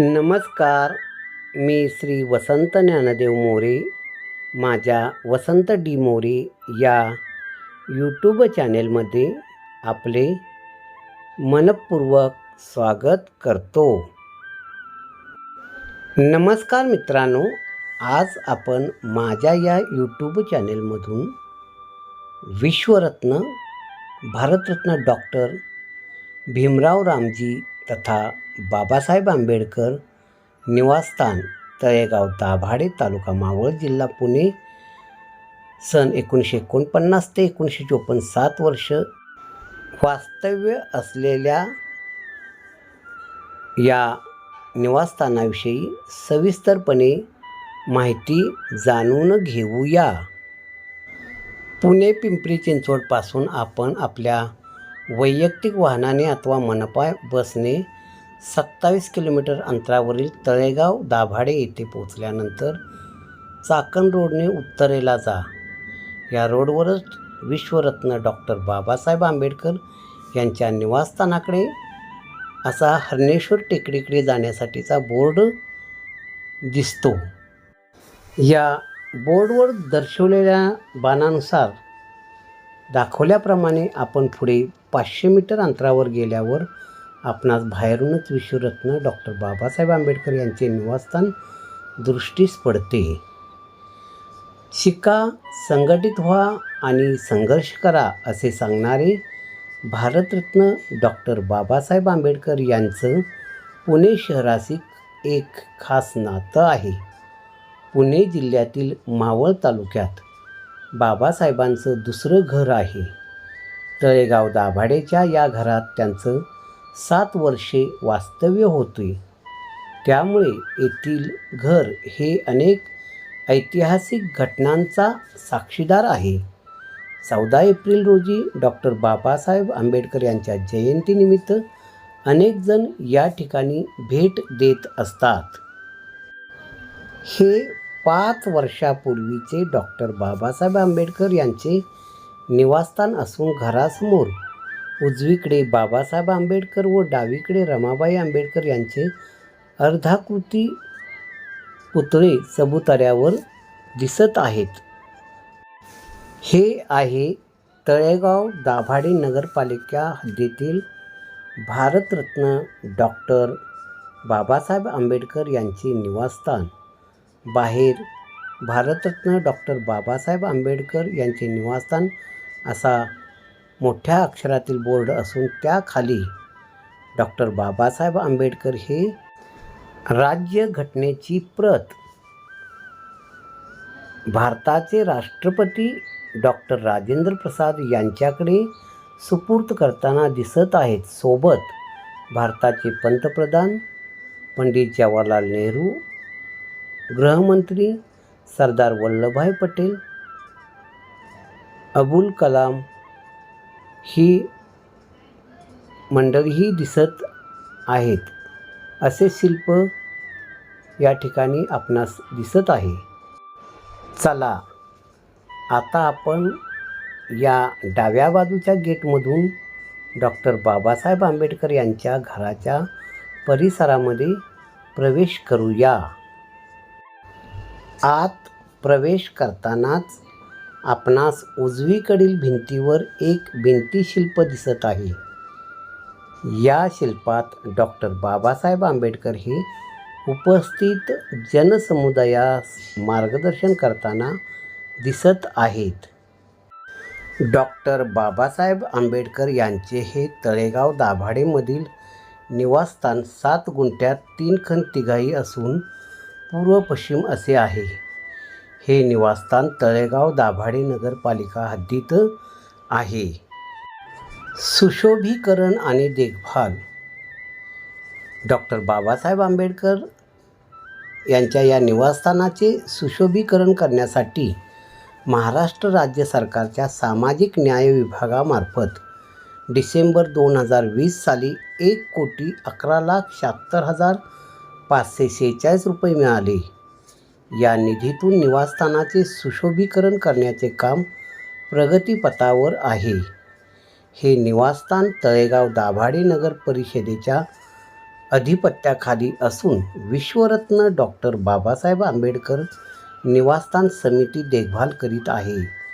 नमस्कार मी श्री वसंत ज्ञानदेव मोरे माझ्या वसंत डी मोरे या यूट्यूब चॅनेलमध्ये आपले मनपूर्वक स्वागत करतो. नमस्कार मित्रांनो आज आपण माझ्या या यूट्यूब चॅनेलमधून विश्वरत्न भारतरत्न डॉक्टर भीमराव रामजी तथा बाबासाहेब आंबेडकर निवासस्थान तळेगाव दाभाडे तालुका मावळ जिल्हा पुणे सन एकोणीसशे एकोणपन्नास ते एकोणीसशे चोपन्न सात वर्ष. वास्तव्य असलेल्या या निवासस्थानाविषयी सविस्तरपणे माहिती जाणून घेऊया. पुणे पिंपरी चिंचवडपासून आपण आपल्या वैयक्तिक वाहनाने अथवा मनपा बसने सत्तावीस किलोमीटर अंतरावरील तळेगाव दाभाडे येथे पोचल्यानंतर चाकण रोडने उत्तरेला जा. या रोडवरच विश्वरत्न डॉक्टर बाबासाहेब आंबेडकर यांच्या निवासस्थानाकडे असा हरणेश्वर टेकडीकडे जाण्यासाठीचा बोर्ड दिसतो. या बोर्डवर दर्शवलेल्या बाणानुसार दाखवल्याप्रमाणे आपण पुढे पाचशे मीटर अंतरावर गेल्यावर आपणास बाहेरूनच विश्वरत्न डॉक्टर बाबासाहेब आंबेडकर यांचे निवासस्थान दृष्टीस पडते. शिका संघटित व्हा आणि संघर्ष करा असे सांगणारे भारतरत्न डॉक्टर बाबासाहेब आंबेडकर यांचं पुणे शहराशी एक खास नातं आहे. पुणे जिल्ह्यातील मावळ तालुक्यात बाबासाहेबांचं दुसरं घर आहे. तळेगाव दाभाडेच्या या घरात त्यांचं सात वर्षे वास्तव्य होते त्यामुळे येथील घर हे अनेक ऐतिहासिक घटनांचा साक्षीदार आहे. चौदा एप्रिल रोजी डॉक्टर बाबासाहेब आंबेडकर यांच्या जयंतीनिमित्त अनेकजण या ठिकाणी भेट देत असतात. हे पाच वर्षापूर्वीचे डॉक्टर बाबासाहेब आंबेडकर यांचे निवासस्थान असून घरासमोर उजवीकडे बाबासाहेब आंबेडकर व डावीकडे रमाबाई आंबेडकर यांचे अर्धाकृती पुतळे चबुतऱ्यावर दिसत आहेत. हे आहे तळेगाव दाभाडे नगरपालिका हद्दीतील भारतरत्न डॉक्टर बाबासाहेब आंबेडकर यांचे निवासस्थान. बाहेर भारतरत्न डॉक्टर बाबासाहेब आंबेडकर यांचे निवासस्थान असा मोठ्या अक्षरातील बोर्ड असून त्याखाली डॉक्टर बाबासाहेब आंबेडकर हे राज्यघटनेची प्रत. भारताचे राष्ट्रपती डॉक्टर राजेंद्र प्रसाद यांच्याकडे सुपूर्त करताना दिसत आहेत. सोबत भारताचे पंतप्रधान पंडित जवाहरलाल नेहरू गृहमंत्री सरदार वल्लभभाई पटेल अबुल कलाम ही मंडळीही दिसत आहेत. असे शिल्प या ठिकाणी आपणास दिसत आहे. चला आता आपण या डाव्या बाजूच्या गेटमधून डॉक्टर बाबासाहेब आंबेडकर यांच्या घराच्या परिसरामध्ये प्रवेश करूया. आत प्रवेश करतानाच आपणास उजवीकडील भिंतीवर एक भिंतीशिल्प दिसत आहे. या शिल्पात डॉक्टर बाबासाहेब आंबेडकर हे उपस्थित जनसमुदायास मार्गदर्शन करताना दिसत आहेत. डॉक्टर बाबासाहेब आंबेडकर यांचे हे तळेगाव दाभाडेमधील निवासस्थान सात गुंठ्यात तीन खण तिघाई असून पूर्व पश्चिम असे आहे. हे निवासस्थान तळेगाव दाभाडे नगरपालिका हद्दीत आहे. सुशोभीकरण आणि देखभाल. डॉक्टर बाबासाहेब आंबेडकर यांच्या या निवासस्थानाचे सुशोभीकरण करण्यासाठी महाराष्ट्र राज्य सरकारच्या सामाजिक न्याय विभागामार्फत डिसेंबर दोन हजार वीस साली एक कोटी अकरा लाख शहात्तर हजार पाचशे शेहेचाळीस रुपये मिळाले. या निधीतून निवासस्थानाचे सुशोभीकरण करण्याचे काम प्रगतीपथावर आहे. हे निवासस्थान तळेगाव दाभाडे नगर परिषदेच्या अधिपत्याखाली असून विश्वरत्न डॉक्टर बाबासाहेब आंबेडकर निवासस्थान समिती देखभाल करीत आहे.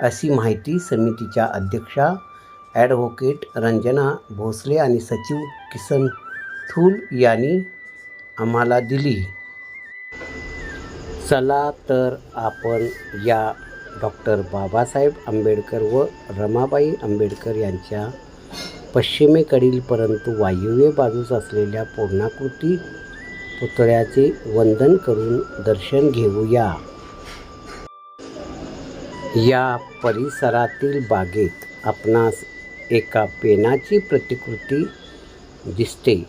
अशी माहिती समितीच्या अध्यक्षा ॲडव्होकेट रंजना भोसले आणि सचिव किसन थूल यांनी आम्हाला दिली. चला तर आपण या डॉक्टर बाबासाहेब आंबेडकर व रमाबाई आंबेडकर यांच्या पश्चिमेकडील परंतु वायव्य बाजूस असलेल्या पूर्णाकृती पुतळ्याचे वंदन करून दर्शन घेऊया. या परिसरातील बागेत आपणास एका पेनाची प्रतिकृती दिसते.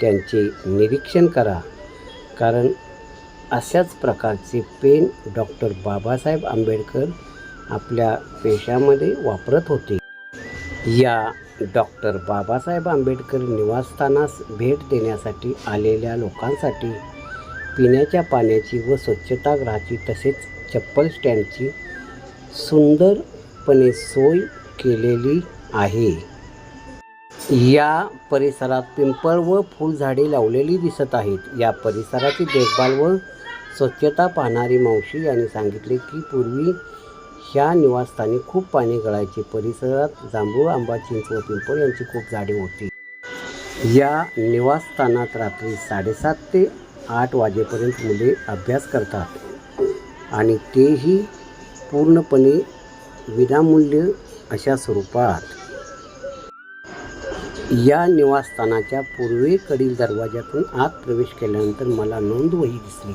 त्यांचे निरीक्षण करा. कारण अशाच प्रकारचे पेन डॉक्टर बाबासाहेब आंबेडकर आपल्या पेशामध्ये वापरत होते. या डॉक्टर बाबासाहेब आंबेडकर निवासस्थानास भेट देण्यासाठी आलेल्या लोकांसाठी पिण्याच्या पाण्याची व स्वच्छतागृहाची तसेच चप्पल स्टँडची सुंदरपणे सोय केलेली आहे. या परिसरात पिंपळ व फुलझाडे लावलेली दिसत आहेत. या परिसराची देखभाल व स्वच्छता पाहणारी मावशी यांनी सांगितले की पूर्वी ह्या निवासस्थानी खूप पाणी गळायचे. परिसरात जांभूळ आंबा चिंच व पिंपळ यांची खूप झाडे होती. या निवासस्थानात रात्री साडेसात ते आठ वाजेपर्यंत मुले अभ्यास करतात आणि तेही पूर्णपणे विनामूल्य अशा स्वरूपात. या निवासस्थानाच्या पूर्वेकडील दरवाज्यातून आत प्रवेश केल्यानंतर मला नोंदवही दिसली.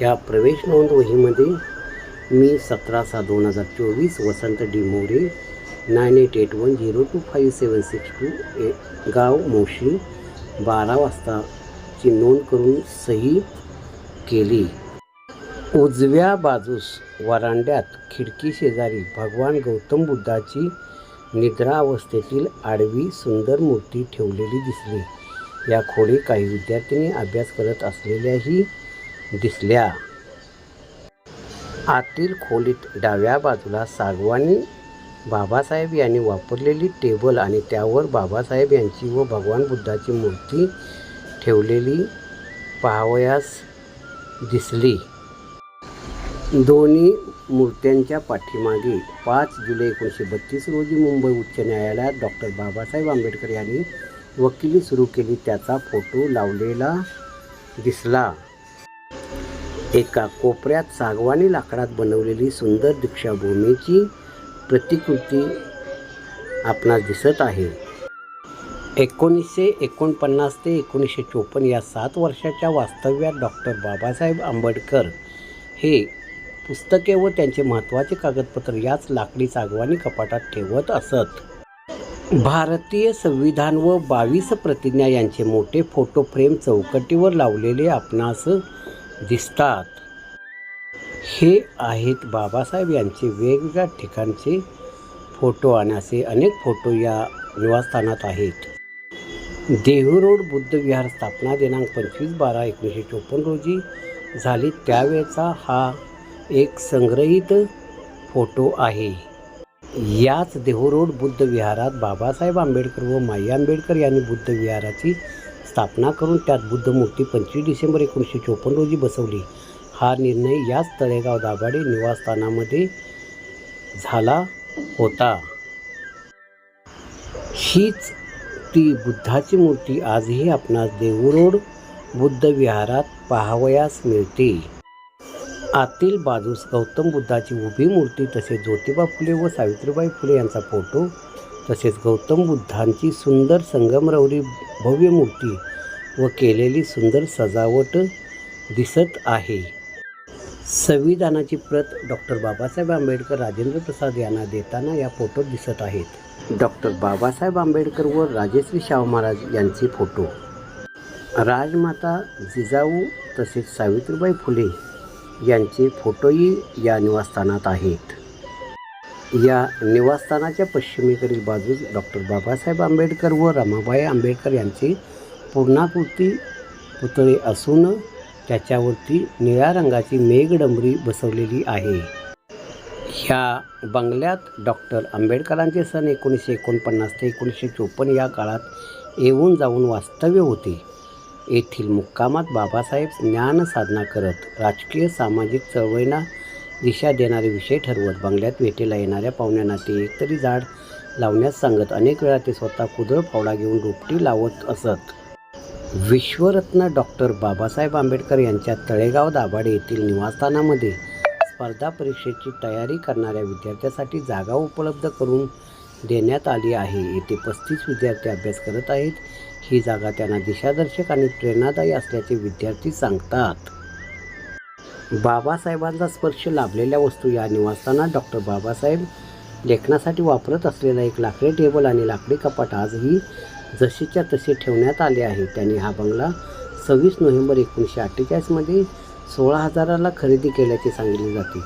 या प्रवेश नोंद वहीमध्ये मी सतरा सहा दोन हजार चोवीस Vasant Dimore nine eight eight one zero two five seven six two ए गाव मोशी बारा वाजताची नोंद करून सही केली. उजव्या बाजूस वरांड्यात खिडकी शेजारी भगवान गौतम बुद्धाची निद्रा अवस्थेतील आडवी सुंदर मूर्ती ठेवलेली दिसली. या खोडी काही विद्यार्थिनी अभ्यास करत असलेल्याही दिसल्या. आतील खोलीत डाव्या बाजूला सागवानी बाबासाहेब यांनी वापरलेली टेबल आणि त्यावर बाबासाहेब यांची व भगवान बुद्धाची मूर्ती ठेवलेली पाहावयास दिसली. दोन्ही मूर्त्यांच्या पाठीमागे पाच जुलै एकोणीसशे बत्तीस रोजी मुंबई उच्च न्यायालयात डॉक्टर बाबासाहेब आंबेडकर यांनी वकिली सुरू केली. त्याचा फोटो लावलेला दिसला. एका कोपऱ्यात सागवानी लाकडात बनवलेली सुंदर दीक्षाभूमीची प्रतिकृती आपणास दिसत आहे. एकोणीसशे एकोणपन्नास ते एकोणीसशे चोपन्न या सात वर्षाच्या वास्तव्यात डॉक्टर बाबासाहेब आंबेडकर हे पुस्तके व त्यांचे महत्त्वाचे कागदपत्र याच लाकडी सागवानी कपाटात ठेवत असत. भारतीय संविधान व बावीस प्रतिज्ञा यांचे मोठे फोटो फ्रेम चौकटीवर लावलेले आपणास दिसतात. हे आहेत बाबासाहेब यांचे वेगवेगळ्या ठिकाणचे फोटो आणि असे अनेक फोटो या निवासस्थानात आहेत. देहू रोड बुद्ध विहार स्थापना दिनांक पंचवीस बारा एकोणीसशे चोपन्न रोजी झाली. त्यावेळचा हा एक संग्रहित फोटो आहे. याच देहू रोड बुद्ध विहारात बाबासाहेब आंबेडकर व माई आंबेडकर यांनी बुद्ध विहाराची स्थापना करून त्यात बुद्ध मूर्ती पंचवीस डिसेंबर एकोणीसशे चोपन्न रोजी बसवली. हा निर्णय याच तळेगाव दाभाडे निवासस्थानामध्ये झाला होता. हीच ती बुद्धाची मूर्ती आजही आपणास देऊरोड बुद्ध विहारात पाहावयास मिळते. आतील बाजूस गौतम बुद्धाची उभी मूर्ती तसेच ज्योतिबा फुले व सावित्रीबाई फुले यांचा फोटो तसेच गौतम बुद्धांची सुंदर संगमरवरी भव्य मूर्ती व केलेली सुंदर सजावट दिसत आहे. संविधानाची प्रत डॉक्टर बाबासाहेब आंबेडकर राजेंद्र प्रसाद यांना देताना या फोटोत दिसत आहेत. डॉक्टर बाबासाहेब आंबेडकर व राजेश्री शाहू महाराज यांचे फोटो. राजमाता जिजाऊ तसेच सावित्रीबाई फुले यांचे फोटोही या निवासस्थानात आहेत. या निवासस्थानाच्या पश्चिमेकडील बाजूस डॉक्टर बाबासाहेब आंबेडकर व रमाबाई आंबेडकर यांची पूर्णाकृती पुतळे असून त्याच्यावरती निळ्या रंगाची मेघडंबरी बसवलेली आहे. ह्या बंगल्यात डॉक्टर आंबेडकरांचे सन एकोणीसशे एकोणपन्नास ते एकोणीसशे चोपन्न या काळात येऊन जाऊन वास्तव्य होते. येथील मुक्कामात बाबासाहेब ज्ञान साधना करत राजकीय सामाजिक चळवळींना दिशा देणारे विषय ठरवत बंगल्यात भेटीला येणाऱ्या पाहुण्यांना ते एकतरी झाड लावण्यास सांगत अनेक वेळा ते स्वतः कुदळ फावडा घेऊन रोपटी लावत असत. विश्वरत्न डॉक्टर बाबासाहेब आंबेडकर यांच्या तळेगाव दाभाडे येथील निवासस्थानामध्ये स्पर्धा परीक्षेची तयारी करणाऱ्या विद्यार्थ्यासाठी जागा उपलब्ध करून देण्यात आली आहे. येथे पस्तीस विद्यार्थी अभ्यास करत आहेत. ही जागा त्यांना दिशादर्शक आणि प्रेरणादायी असल्याचे विद्यार्थी सांगतात. बाबासाहेबांचा स्पर्श लाभलेल्या वस्तू या निवासस्थानात डॉक्टर बाबासाहेब लेखनासाठी वापरत असलेला एक लाकडी टेबल आणि लाकडी कपाट आजही जशीच्या तसे ठेवण्यात आले आहे. त्यांनी हा बंगला सव्वीस नोव्हेंबर एकोणीसशे अठ्ठेचाळीसमध्ये सोळा हजाराला खरेदी केल्याचे सांगितले जाते.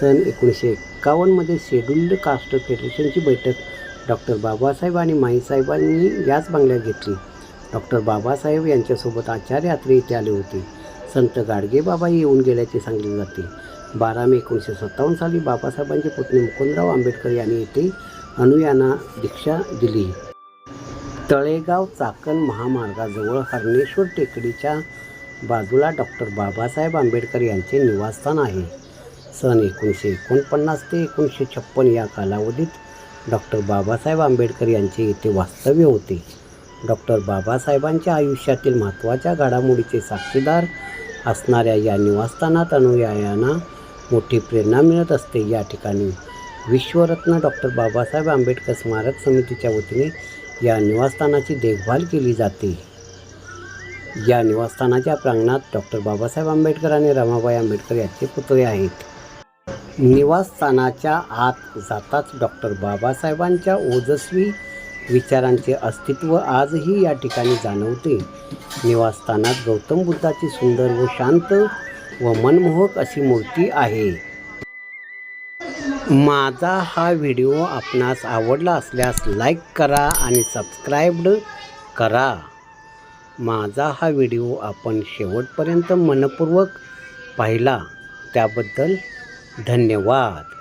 सन एकोणीसशे एक्कावन्नमध्ये शेड्युल्ड कास्ट फेडरेशनची बैठक डॉक्टर बाबासाहेब आणि माईसाहेबांनी याच बंगल्यात घेतली. डॉक्टर बाबासाहेब यांच्यासोबत आचार्य यात्रे इथे आले होते. संत गाडगेबाबा येऊन गेल्याचे सांगितले जाते. बारा मे एकोणीसशे सत्तावन्न साली बाबासाहेबांचे पुतणे मुकुंदराव आंबेडकर यांनी येथे अनुयांना दीक्षा दिली. तळेगाव चाकण महामार्गाजवळ हरणेश्वर टेकडीच्या बाजूला डॉक्टर बाबासाहेब आंबेडकर यांचे निवासस्थान आहे. सन एकोणीसशे एकोणपन्नास ते एकोणीसशे छप्पन या कालावधीत डॉक्टर बाबासाहेब आंबेडकर यांचे येथे वास्तव्य होते. डॉक्टर बाबासाहेबांच्या आयुष्यातील महत्त्वाच्या घडामोडीचे साक्षीदार असणाऱ्या या निवासस्थानात अनुयायांना मोठी प्रेरणा मिळत असते. या ठिकाणी विश्वरत्न डॉक्टर बाबासाहेब आंबेडकर स्मारक समितीच्या वतीने या निवासस्थानाची देखभाल केली जाते. या निवासस्थानाच्या प्रांगणात डॉक्टर बाबासाहेब आंबेडकर आणि रमाबाई आंबेडकर यांचे पुतळे आहेत. निवासस्थानाच्या आत जाताच डॉक्टर बाबासाहेबांच्या ओजस्वी विचारांचे अस्तित्व आजही या ठिकाणी जाणवते. निवासस्थानात गौतम बुद्धाची सुंदर व शांत व मनमोहक अशी मूर्ती आहे. माझा हा व्हिडिओ आपणास आवडला असल्यास लाईक करा आणि सबस्क्राईब्ड करा. माझा हा व्हिडिओ आपण शेवटपर्यंत मनपूर्वक पाहिला. त्याबद्दल धन्यवाद.